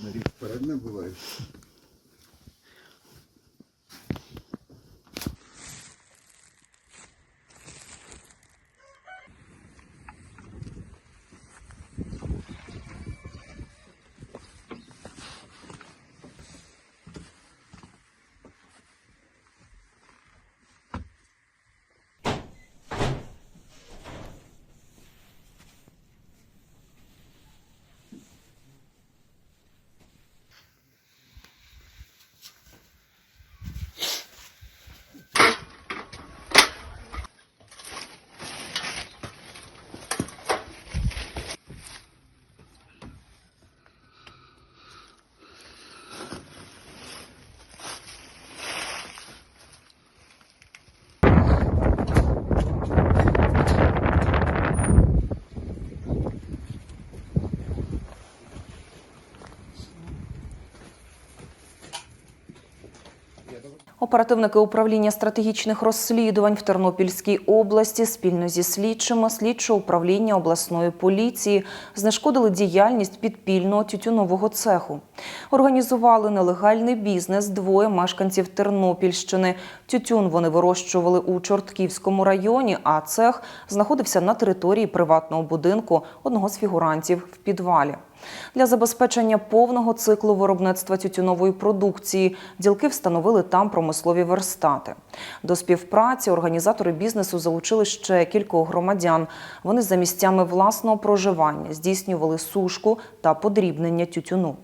на риф парадно бывает. Оперативники управління стратегічних розслідувань в Тернопільській області спільно зі слідчими слідчого управління обласної поліції знешкодили діяльність підпільного тютюнового цеху. Організували нелегальний бізнес двоє мешканців Тернопільщини. Тютюн вони вирощували у Чортківському районі, а цех знаходився на території приватного будинку одного з фігурантів в підвалі. Для забезпечення повного циклу виробництва тютюнової продукції ділки встановили там промислові верстати. До співпраці організатори бізнесу залучили ще кількох громадян. Вони за місцями власного проживання здійснювали сушку та подрібнення тютюну.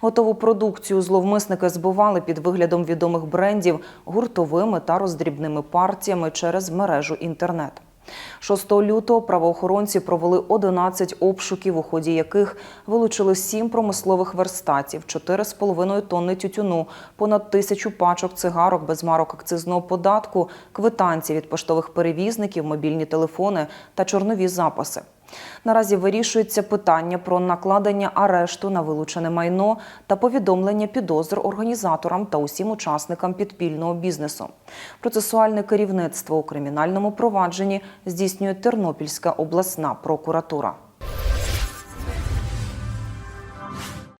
Готову продукцію зловмисники збували під виглядом відомих брендів гуртовими та роздрібними партіями через мережу інтернет. 6 лютого правоохоронці провели 11 обшуків, у ході яких вилучили 7 промислових верстатів, 4,5 тонни тютюну, понад тисячу пачок цигарок без марок акцизного податку, квитанції від поштових перевізників, мобільні телефони та чорнові записи. Наразі вирішується питання про накладення арешту на вилучене майно та повідомлення підозр організаторам та усім учасникам підпільного бізнесу. Процесуальне керівництво у кримінальному провадженні здійснює Тернопільська обласна прокуратура.